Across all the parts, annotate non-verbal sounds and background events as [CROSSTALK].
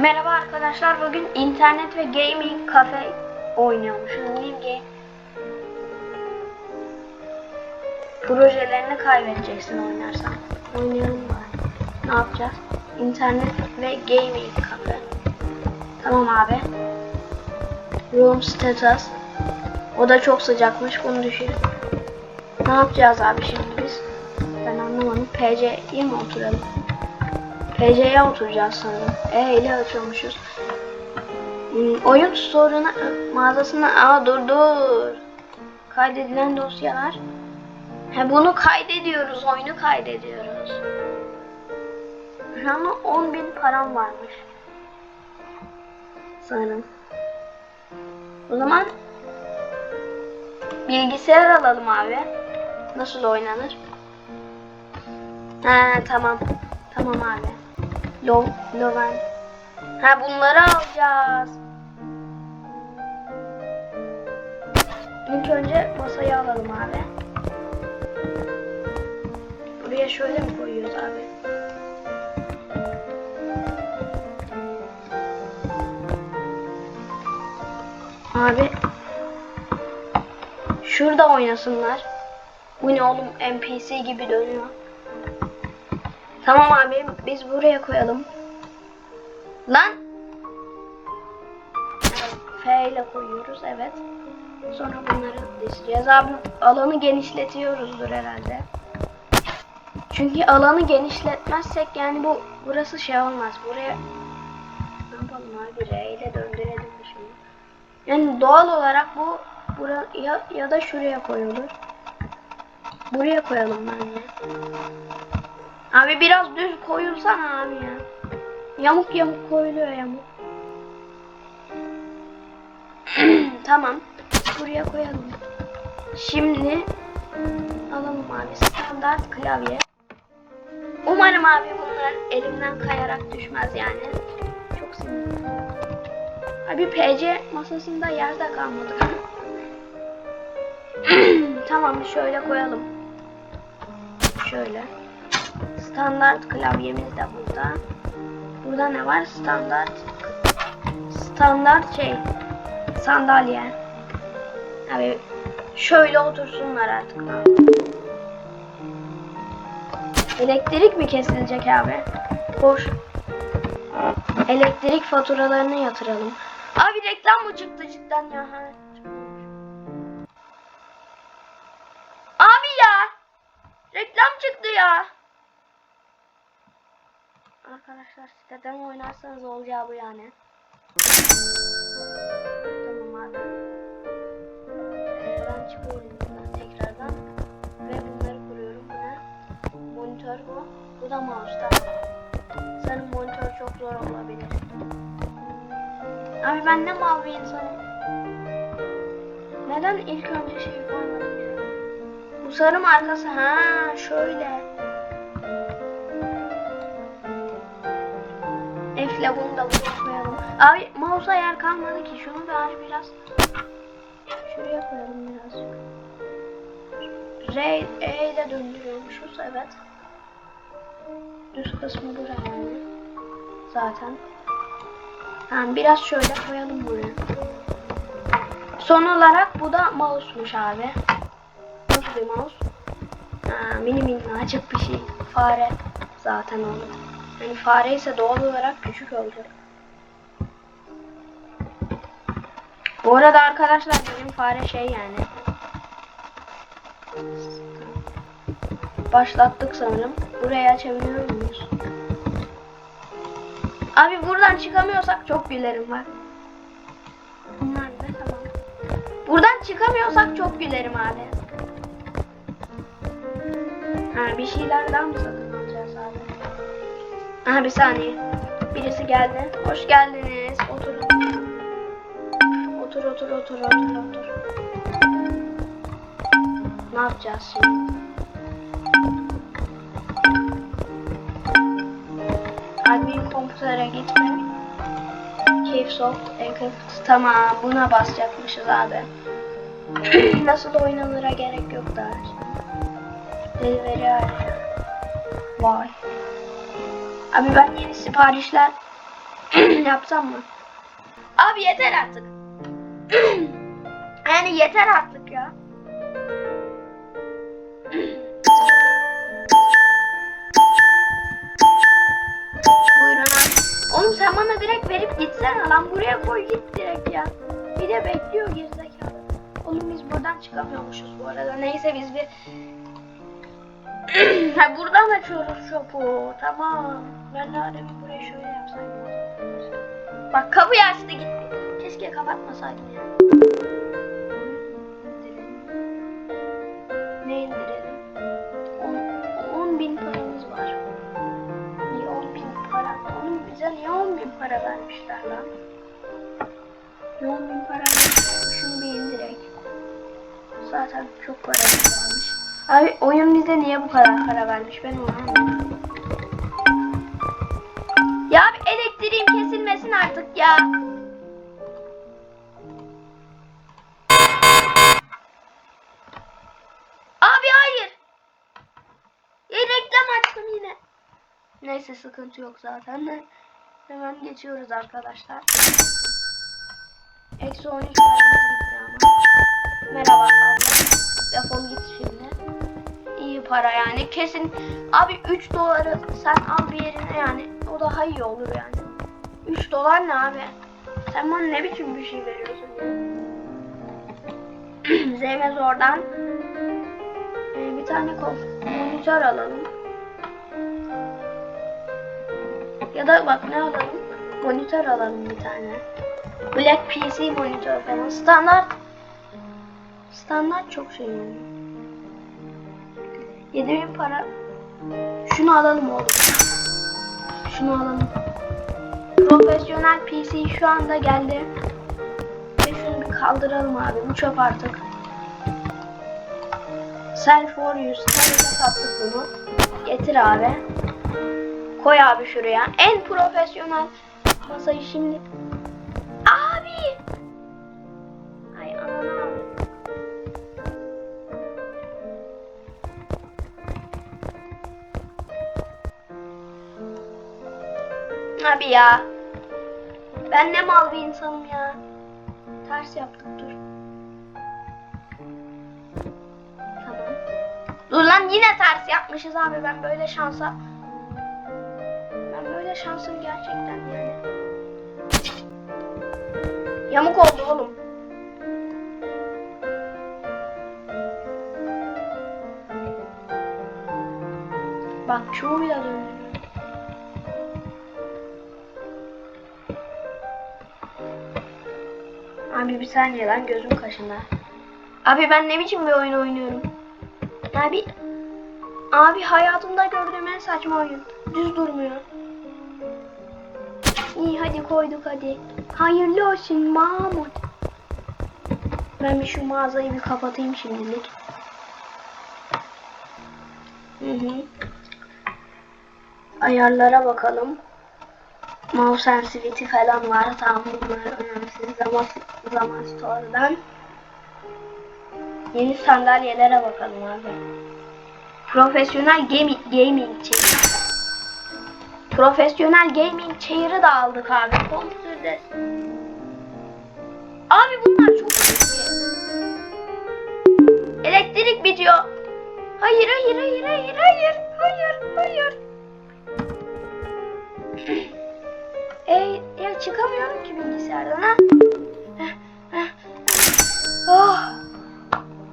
Merhaba arkadaşlar. Bugün internet ve gaming kafe oynuyormuşuz. Game. Projelerini kaybedeceksin oynarsan. Oynayalım bari. Ne yapacağız? İnternet ve gaming kafe. Tamam abi. Room status. O da çok sıcakmış. Bunu düşür. Ne yapacağız abi şimdi biz? Ben anlamadım. PC'ye mi oturalım? PC'ye oturacağız sanırım. E ile açıyormuşuz. Hmm, oyun store'una mağazasına aa dur dur. Kaydedilen dosyalar. He bunu kaydediyoruz. Oyunu kaydediyoruz. An 10 bin param varmış. Sanırım. O zaman bilgisayar alalım abi. Nasıl oynanır? He tamam. Tamam abi. Lo Loven. Ha bunları alacağız. İlk önce masayı alalım abi. Buraya şöyle mi koyuyoruz abi? Abi şurada oynasınlar. Bu ne oğlum NPC gibi dönüyor. Tamam abi biz buraya koyalım. Lan. F ile koyuyoruz evet. Sonra bunları dizeceğiz. Abi alanı genişletiyoruzdur herhalde. Çünkü alanı genişletmezsek yani bu burası şey olmaz. Buraya ne yapalım abi R ile döndürelim bir şimdi. Yani doğal olarak bu bura ya, ya da şuraya koyulur. Buraya koyalım bence. Abi biraz düz koyulsana abi ya. Yamuk yamuk koyuluyor yamuk. [CLEARS THROAT] tamam. Buraya koyalım. Şimdi alalım abi standart klavye. Umarım abi bunlar elimden kayarak düşmez yani. Çok sinirli. Abi PC masasında yerde kalmadı. [CLEARS THROAT] tamam şöyle koyalım. Şöyle. Standart klavyemiz de burada. Burada ne var? Standart standart şey sandalye. Abi şöyle otursunlar artık. Elektrik mi kesilecek abi? Boş. Elektrik faturalarını yatıralım. Abi reklam mı çıktı cidden ya? Ha. Abi ya! Reklam çıktı ya. Arkadaşlar siteden oynarsanız olacağı bu yani. Tamam abi. Ee, ben çıkıyorum tekrardan. Ve bunları kuruyorum. Bu ne? Monitör bu. Bu da mouse tamam. Senin monitör çok zor olabilir. Abi ben ne mal bir insanım. Neden ilk önce şey koymadım ya? Bu sarı markası ha şöyle. Bunu da koyalım. Abi mouse'a yer kalmadı ki. Şunu aç biraz. Şuraya koyalım birazcık. R, E ile döndürüyormuşuz evet. Düz kısmı buraya yani. Zaten. Yani biraz şöyle koyalım buraya. Son olarak bu da mouse'muş abi. Nasıl bir mouse? Ha, mini minnacık bir şey. Fare zaten oldu. Yani fare ise doğal olarak küçük olacak. Bu arada arkadaşlar benim fare şey yani. Başlattık sanırım. Burayı açabiliyor muyuz? Abi buradan çıkamıyorsak çok gülerim tamam. Buradan çıkamıyorsak çok gülerim abi. Ha bir şeyler daha mı abi? Aha bir saniye. Birisi geldi. Hoş geldiniz. Oturun. Otur otur otur otur otur. Ne yapacağız şimdi? Admin komputere gitme. Keyfsoft, Encrypt. Tamam buna basacakmışız abi. [CLEARS THROAT] Nasıl oynanıra gerek yok daha. Delivery. Vay. Abi ben yeni siparişler [CLEARS THROAT] Yapsam mı? Abi yeter artık. [CLEARS THROAT] yani yeter artık ya. Buyurun abi. Oğlum sen bana direkt verip gitsene lan buraya koy git direkt ya. Bir de bekliyor gerizekalı. Oğlum biz buradan çıkamıyormuşuz bu arada. Neyse biz bir [CLEARS THROAT] ha buradan açıyoruz şopu. Tamam. Ben de demin buraya şöyle yapsaydım. Bak kapıyı açtı gitti. Keşke kapatmasaydım ya. Ne indirelim? 10 bin paramız var. Niye 10 bin para? Onun bize niye 10 bin para vermişler lan? Niye 10 bin para vermişler? Şunu bir indirek. Zaten çok para varmış. Abi oyun bize niye bu kadar para vermiş? Ben onu anlamadım. Kesilmesin artık ya. Abi hayır. Ya reklam açtım yine. Neyse sıkıntı yok zaten. Hemen geçiyoruz arkadaşlar. Eksi 13 paramız gitti ama. Merhaba abla. Defol git şimdi. İyi para yani. Kesin abi 3 doları sen al bir yerine yani. O daha iyi olur yani. 3 dolar ne abi? Sen bana ne biçim bir şey veriyorsun [CLEARS THROAT] ya? Zeyme oradan ee, bir tane monitör alalım. Ya da bak ne alalım? Monitör alalım bir tane. Black PC monitör falan. Standart standart çok şey yani. 7000 para. Şunu alalım oğlum. Şunu alalım. Profesyonel PC şu anda geldi. Ve şunu bir kaldıralım abi. Bu çöp artık. Self for use. Nerede sattık bunu? Getir abi. Koy abi şuraya. En profesyonel masayı şimdi. Abi! Ay aman abi. Abi ya. Ben ne mal bir insanım ya. Ters yaptık dur. Tamam. Dur lan yine ters yapmışız abi ben böyle şansa. Ben böyle şansım gerçekten yani. Yamuk oldu oğlum. Bak çoğuyla döndürüyorum. Abi bir saniye lan gözüm kaşında. Abi ben ne biçim bir oyun oynuyorum? Abi Abi hayatımda gördüğüm en saçma oyun. Düz durmuyor. İyi hadi koyduk hadi. Hayırlı olsun Mahmut. Ben bir şu mağazayı bir kapatayım şimdilik. Hı hı. Ayarlara bakalım. Mouse sensitivity falan var. Tamam bunlar önemsiz. Zaman, zaman store'dan. Yeni sandalyelere bakalım abi. Profesyonel gaming, gaming chair. Profesyonel gaming chair'ı da aldık abi. Kompütürde. Abi bunlar çok iyi. Elektrik bitiyor. Hayır hayır hayır hayır hayır hayır hayır. Çıkamıyorum ki bilgisayardan ha. Oh.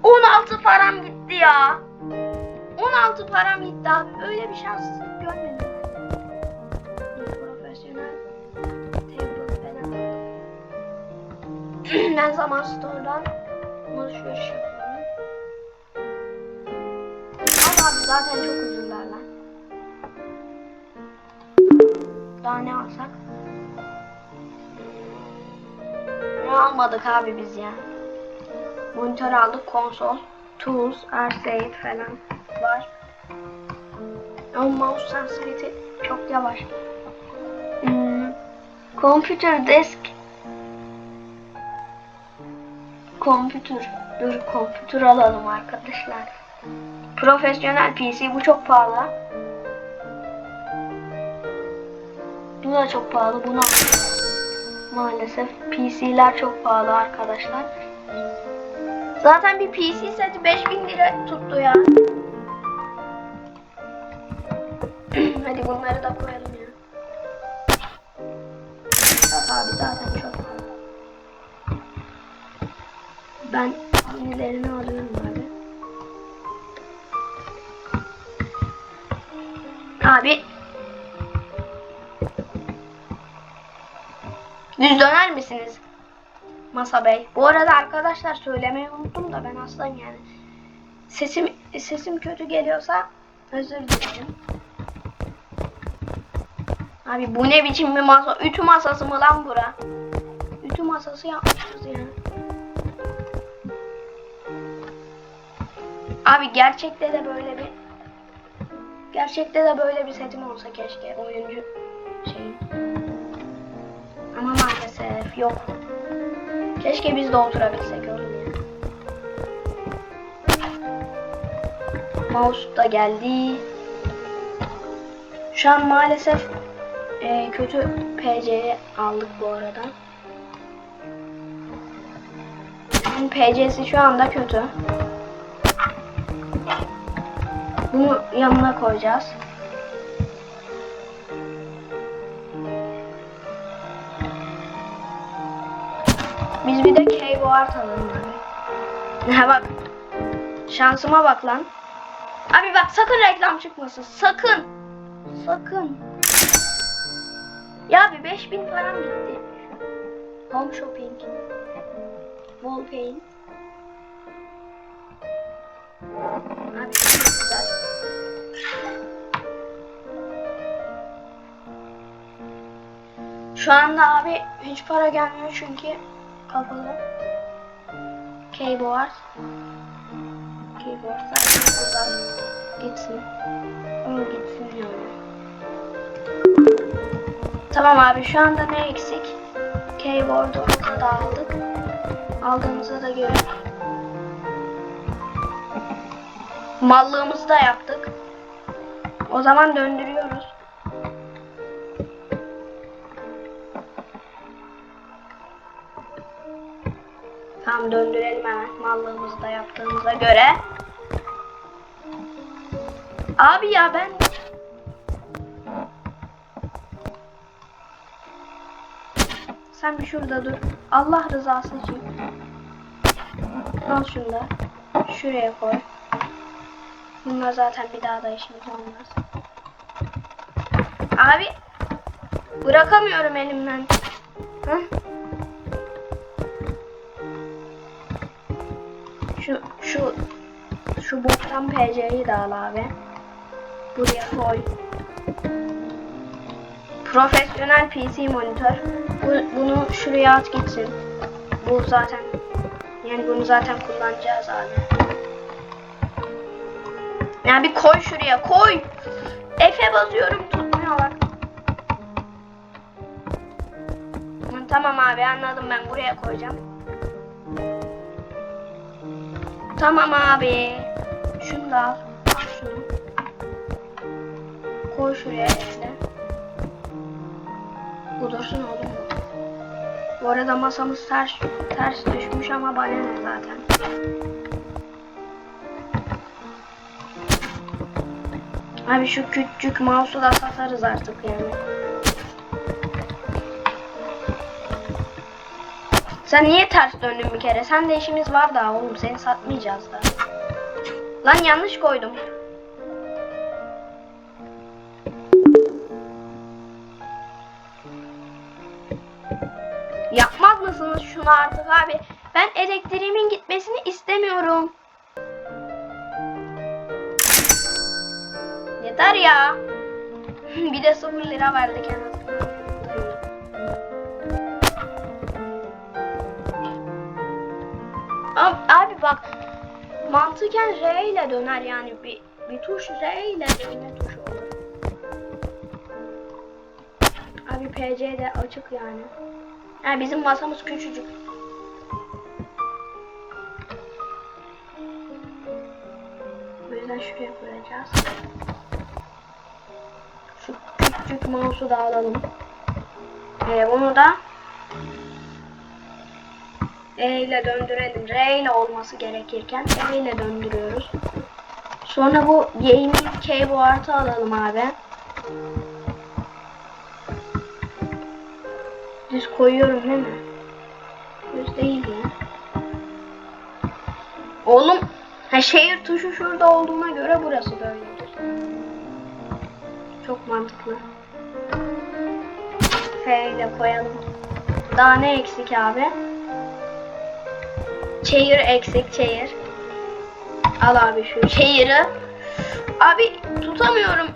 16 param gitti ya. 16 param gitti abi. Öyle bir şanssızlık görmedim. Profesyonel [CLEARS THROAT] ben zaman store'dan alışveriş yapıyorum. Ama abi zaten çok özürler lan. Daha ne alsak? Almadık abi biz ya? Monitör aldık, konsol, tools, arcade falan var. Ama mouse sensitivity çok yavaş. Hmm, computer desk Computer. Dur computer alalım arkadaşlar. Profesyonel PC bu çok pahalı. Bu da çok pahalı. Bunu alacağız. Maalesef PC'ler çok pahalı arkadaşlar. Zaten bir PC seti 5000 lira tuttu ya. [CLEARS THROAT] Hadi bunları da koyalım ya. Abi zaten çok pahalı. Ben yenilerini alıyorum abi. Abi. Düz döner misiniz? Masa Bey. Bu arada arkadaşlar söylemeyi unuttum da ben aslan yani. Sesim sesim kötü geliyorsa özür dilerim. Abi bu ne biçim bir masa? Ütü masası mı lan bura? Ütü masası yapmışız yani. Abi gerçekte de böyle bir gerçekte de böyle bir setim olsa keşke oyuncu yok. Keşke biz de oturabilsek oğlum ya. Mouse da geldi. Şu an maalesef e, kötü PC aldık bu arada. PC'si şu anda kötü. Bunu yanına koyacağız. Biz bir de alalım abi. Ha bak. Şansıma bak lan. Abi bak sakın reklam çıkmasın. Sakın. Sakın. Ya abi 5000 param gitti. Home shopping. Wallpaint. Abi çok güzel. Şu anda abi hiç para gelmiyor çünkü kapalı. Keyboard. Keyboard zaten oradan gitsin. Ama gitsin yani. Tamam abi şu anda ne eksik? Keyboard'u da aldık. Aldığımıza da göre [LAUGHS] mallığımızı da yaptık. O zaman döndürüyoruz. Tamam döndürelim hemen mallığımızı da yaptığımıza göre. Abi ya ben Sen bir şurada dur. Allah rızası için. Al şunu da. Şuraya koy. Bunlar zaten bir daha da işimiz olmaz. Abi bırakamıyorum elimden. Hı? Şu şu şu boktan PC'yi de al abi. Buraya koy. Profesyonel PC monitör. Bu, bunu şuraya at gitsin. Bu zaten yani bunu zaten kullanacağız abi. Yani bir koy şuraya koy. F'e basıyorum tutmuyor bak. Tamam abi anladım ben buraya koyacağım. Tamam abi. Şunu da al. Al şunu. Koy şuraya işte. Bu dursun oğlum. Bu arada masamız ters ters düşmüş ama bana zaten. Abi şu küçük mouse'u da satarız artık yani. Sen niye ters döndün bir kere? Sen de işimiz var daha oğlum. Seni satmayacağız da. Lan yanlış koydum. Yapmaz mısınız şunu artık abi? Ben elektriğimin gitmesini istemiyorum. Yeter ya. [LAUGHS] bir de 0 lira verdik en Abi, abi bak mantıken R ile döner yani bir, bir tuş R ile dönme tuşu olur. Abi PC de açık yani. Yani bizim masamız küçücük. O yüzden şuraya koyacağız. Şu küçük mouse'u da alalım. Ee, bunu da E ile döndürelim. R ile olması gerekirken E ile döndürüyoruz. Sonra bu gaming keyboard'ı alalım abi. Düz koyuyorum değil mi? Düz değil ya. Oğlum ha şehir tuşu şurada olduğuna göre burası böyledir. Çok mantıklı. F ile koyalım. Daha ne eksik abi? Çayır eksik çayır. Al abi şu çayırı. Abi tutamıyorum.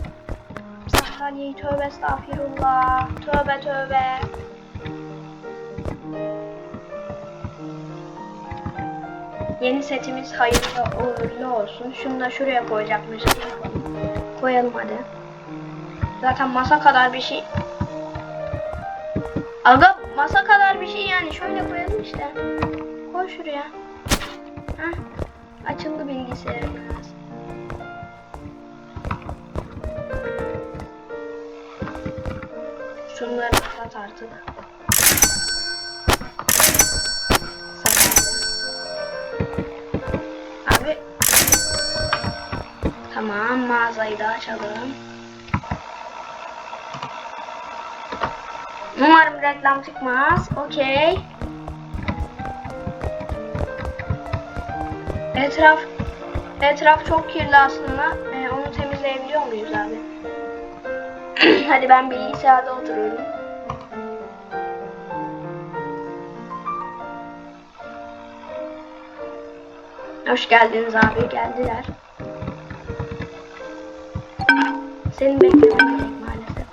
Sandalyeyi tövbe estağfirullah. Tövbe tövbe. Yeni setimiz hayırlı uğurlu olsun. Şunu da şuraya koyacakmışız. Koyalım hadi. Zaten masa kadar bir şey. Aga masa kadar bir şey yani şöyle koyalım işte. Koy şuraya. Heh. Açıldı bilgisayarımız. Şunları sat artık. Sat. Abi. Tamam mağazayı da açalım. Umarım reklam çıkmaz. Okey. Etraf etraf çok kirli aslında. Ee, onu temizleyebiliyor muyuz abi? [CLEARS THROAT] Hadi ben bilgisayarda oturuyorum. Hoş geldiniz abi geldiler. Seni beklemem gerek maalesef.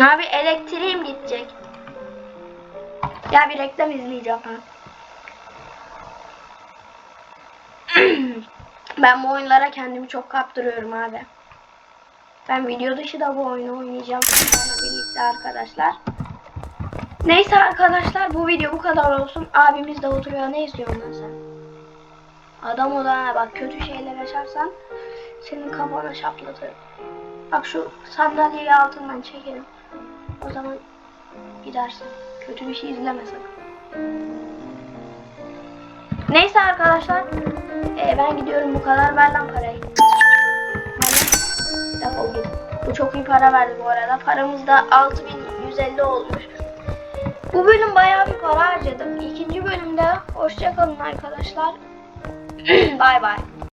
Abi elektriğim gidecek. Ya bir reklam izleyeceğim ha. [CLEARS THROAT] ben bu oyunlara kendimi çok kaptırıyorum abi. Ben video dışı da bu oyunu oynayacağım sizlerle birlikte arkadaşlar. Neyse arkadaşlar bu video bu kadar olsun. Abimiz de oturuyor. Ne izliyorsun lan sen? Adam olana bak kötü şeyler yaşarsan senin kafana şaplatırım. Bak şu sandalyeyi altından çekelim. O zaman gidersin. Kötü bir şey izleme sakın. Neyse arkadaşlar. e, ben gidiyorum bu kadar. Ver lan parayı. Defol. Bu çok iyi para verdi bu arada. Paramız da 6150 olmuş. Bu bölüm bayağı bir para harcadım. İkinci bölümde hoşçakalın arkadaşlar. [CLEARS THROAT] bay bay.